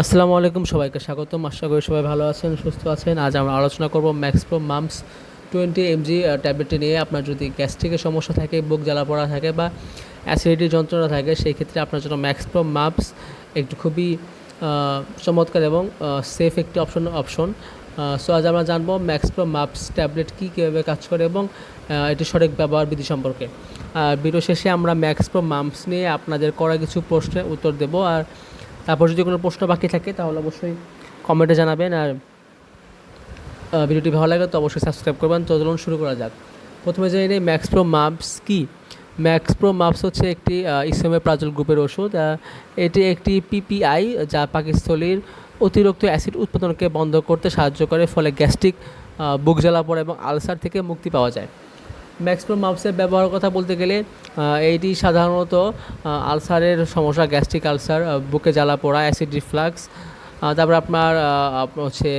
আসসালামু আলাইকুম সবাইকে স্বাগতম। আশা করি সবাই ভালো আছেন, সুস্থ আছেন। আজ আমরা আলোচনা করব ম্যাক্স প্রো মামস টোয়েন্টি এমজি ট্যাবলেটটি নিয়ে। আপনার যদি গ্যাস্ট্রিকের সমস্যা থাকে, বুক জ্বালা পড়া থাকে বা অ্যাসিডিটি যন্ত্রণা থাকে, সেই ক্ষেত্রে আপনার জন্য ম্যাক্স প্রো মাপস একটু খুবই চমৎকার এবং সেফ একটি অপশন অপশন সো আজ আমরা জানব ম্যাক্স প্রো মাপস ট্যাবলেট কী কীভাবে কাজ করে এবং এটির সঠিক ব্যবহার বিধি সম্পর্কে। আর ভিডিও শেষে আমরা ম্যাক্স প্রো মামস নিয়ে আপনাদের করা কিছু প্রশ্নের উত্তর দেবো। আর তারপর যদি কোনো প্রশ্ন বাকি থাকে, তাহলে অবশ্যই কমেন্টে জানাবেন আর ভিডিওটি ভালো লাগে তো অবশ্যই সাবস্ক্রাইব করবেন। তো চলুন শুরু করা যাক। প্রথমে জেনে নিই ম্যাক্স প্রো মাপস কি? ম্যাক্স প্রো মাপস হচ্ছে একটি ইসলামে প্রাজল গ্রুপের ওষুধ। এটি একটি পিপিআই যা পাকিস্থলীর অতিরিক্ত অ্যাসিড উৎপাদনকে বন্ধ করতে সাহায্য করে, ফলে গ্যাস্ট্রিক বুক জ্বালা পড়া এবং আলসার থেকে মুক্তি পাওয়া যায়। ম্যাক্সপ্রো মাপসের ব্যবহারের কথা বলতে গেলে এইটি সাধারণত আলসারের সমস্যা, গ্যাস্ট্রিক আলসার বুকে জ্বালা পোড়া, অ্যাসিড রিফ্লাক্স তারপর আপনার হচ্ছে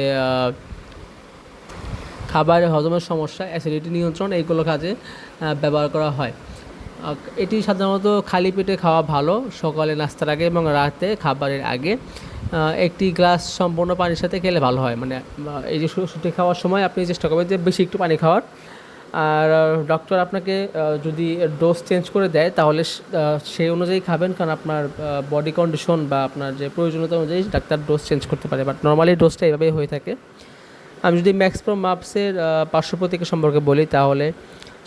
খাবারের হজমের সমস্যা, অ্যাসিডিটি নিয়ন্ত্রণ, এইগুলো কাজে ব্যবহার করা হয়। এটি সাধারণত খালি পেটে খাওয়া ভালো, সকালে নাস্তার আগে এবং রাতে খাবারের আগে। একটি গ্লাস সম্পূর্ণ পানির সাথে খেলে ভালো হয়। মানে এই যে সুটি খাওয়ার সময় আপনি চেষ্টা করবেন যে বেশি একটু পানি খাওয়ার। আর ডক্টর আপনাকে যদি ডোজ চেঞ্জ করে দেয়, তাহলে সেই অনুযায়ী খাবেন, কারণ আপনার বডি কন্ডিশন বা আপনার যে প্রয়োজনীয়তা অনুযায়ী ডাক্তার ডোজ চেঞ্জ করতে পারে। বাট নর্মালি ডোজটা এভাবেই হয়ে থাকে। আমি যদি ম্যাক্স প্রো মাপসের পার্শ্ব সম্পর্কে বলি, তাহলে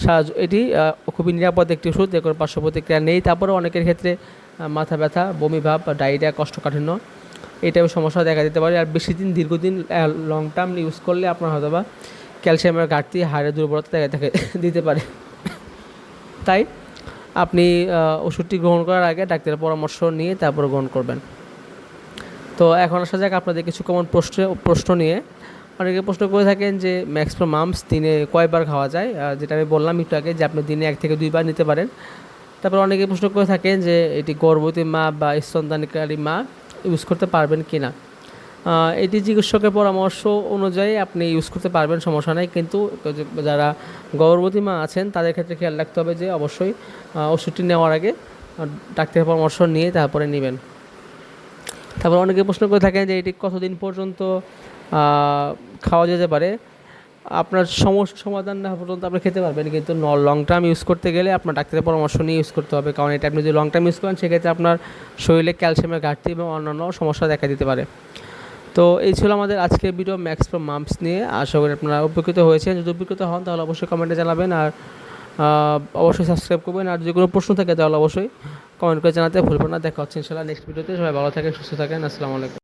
সাহায্য, এটি খুবই নিরাপদ একটি ওষুধ। এর কোনো পার্শ্ব প্রতিক্রিয়া নেই। তারপরে অনেকের ক্ষেত্রে মাথা ব্যথা, বমি ভাব ডায়রিয়া, কষ্টকাঠিন্য এই টাইপের সমস্যা দেখা দিতে পারে। আর বেশি দিন, দীর্ঘদিন লং টার্ম ইউজ করলে আপনার হয়তো বা ক্যালসিয়ামের ঘাটতি হাড়ের দুর্বলতা দেখা দিতে পারে। তাই আপনি ওষুধটি গ্রহণ করার আগে ডাক্তারের পরামর্শ নিয়ে তারপর গ্রহণ করবেন। তো এখন আসা যাক আপনাদের কিছু কমন প্রশ্ন প্রশ্ন নিয়ে। অনেকে প্রশ্ন করে থাকেন যে ম্যাক্স প্রো মামস দিনে কয়বার খাওয়া যায়? যেটা আমি বললাম একটু আগে যে, আপনি দিনে এক থেকে দুইবার নিতে পারেন। তারপর অনেকে প্রশ্ন করে থাকেন যে, এটি গর্ভবতী মা বা স্তনদানকারী মা ইউজ করতে পারবেন কি না এটি চিকিৎসকের পরামর্শ অনুযায়ী আপনি ইউজ করতে পারবেন, সমস্যা নেই। কিন্তু যারা গর্ভবতী মা আছেন, তাদের ক্ষেত্রে খেয়াল রাখতে হবে যে অবশ্যই ওষুধটি নেওয়ার আগে ডাক্তারের পরামর্শ নিয়ে তারপরে নেবেন। তারপর অনেকে প্রশ্ন করে থাকেন যে এটি কতদিন পর্যন্ত খাওয়া যেতে পারে। আপনার সমস্যা সমাধান না পর্যন্ত আপনি খেতে পারবেন, কিন্তু ন লং টার্ম ইউজ করতে গেলে আপনার ডাক্তারের পরামর্শ নিয়ে ইউজ করতে হবে। কারণ এটা আপনি যদি লং টার্ম ইউজ করেন, সেক্ষেত্রে আপনার শরীরে ক্যালসিয়ামের ঘাটতি এবং অন্যান্য সমস্যা দেখা দিতে পারে। তো এই ছিল আমাদের আজকের ভিডিও ম্যাক্স ফ্রম মাম্পস নিয়ে। আশা করি আপনারা উপকৃত হয়েছেন। যদি উপকৃত হন, তাহলে অবশ্যই কমেন্টে জানাবেন আর অবশ্যই সাবস্ক্রাইব করবেন। আর যদি কোনো প্রশ্ন থাকে, তাহলে অবশ্যই কমেন্ট করে জানাতে ভুলবেন না। দেখা হচ্ছে ইনশাল্লাহ নেক্সট ভিডিওতে সবাই ভালো থাকেন, সুস্থ থাকেন। আসসালামু আলাইকুম।